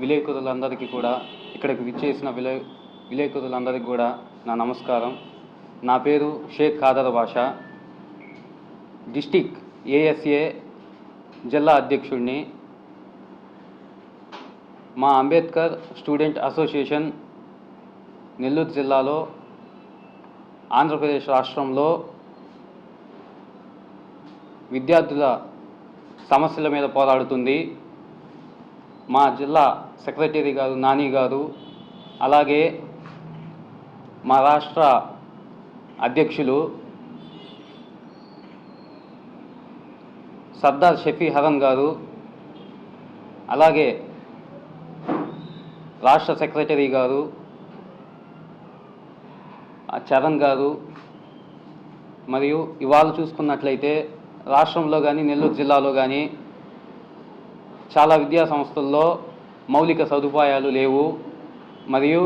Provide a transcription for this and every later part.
విలేకరులందరికీ కూడా ఇక్కడికి విచ్చేసిన విలే విలేకరులందరికీ కూడా నా నమస్కారం. నా పేరు Shaik Khader Basha. District A S A జిల్లా అధ్యక్షుడిని. మా అంబేద్కర్ స్టూడెంట్ అసోసియేషన్ నెల్లూరు జిల్లాలో ఆంధ్రప్రదేశ్ రాష్ట్రంలో విద్యార్థుల సమస్యల మీద పోరాడుతుంది. మా జిల్లా సెక్రటరీ గారు నాని గారు అలాగే మా రాష్ట్ర అధ్యక్షులు సర్దార్ షఫీ హరన్ గారు అలాగే రాష్ట్ర సెక్రటరీ గారు చరణ్ గారు మరియు ఇవాళ చూసుకున్నట్లయితే రాష్ట్రంలో కానీ నెల్లూరు జిల్లాలో కానీ చాలా విద్యా సంస్థల్లో మౌలిక సదుపాయాలు లేవు మరియు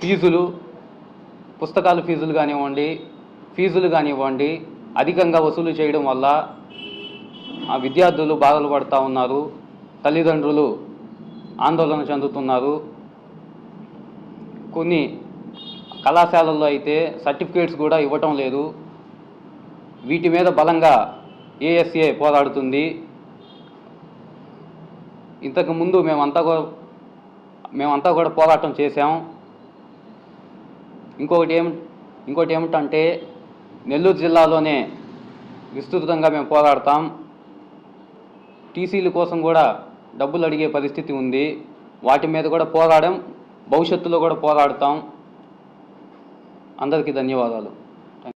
ఫీజులు పుస్తకాల ఫీజులు కానివ్వండి ఫీజులు కానివ్వండి అధికంగా వసూలు చేయడం వల్ల ఆ విద్యార్థులు బాధలు పడుతూ ఉన్నారు తల్లిదండ్రులు ఆందోళన చెందుతున్నారు. కొన్ని కళాశాలల్లో అయితే సర్టిఫికేట్స్ కూడా ఇవ్వటం లేదు. వీటి మీద బలంగా ఏఎస్ఏ పోరాడుతుంది. ఇంతకు ముందు మేమంతా కూడా మేమంతా కూడా పోరాటం చేశాం. ఇంకొకటి ఏమి ఇంకోటి ఏమిటంటే నెల్లూరు జిల్లాలోనే విస్తృతంగా మేము పోరాడతాం. టీసీల కోసం కూడా డబ్బులు అడిగే పరిస్థితి ఉంది. వాటి మీద కూడా పోరాడం. భవిష్యత్తులో కూడా పోరాడతాం. అందరికీ ధన్యవాదాలు.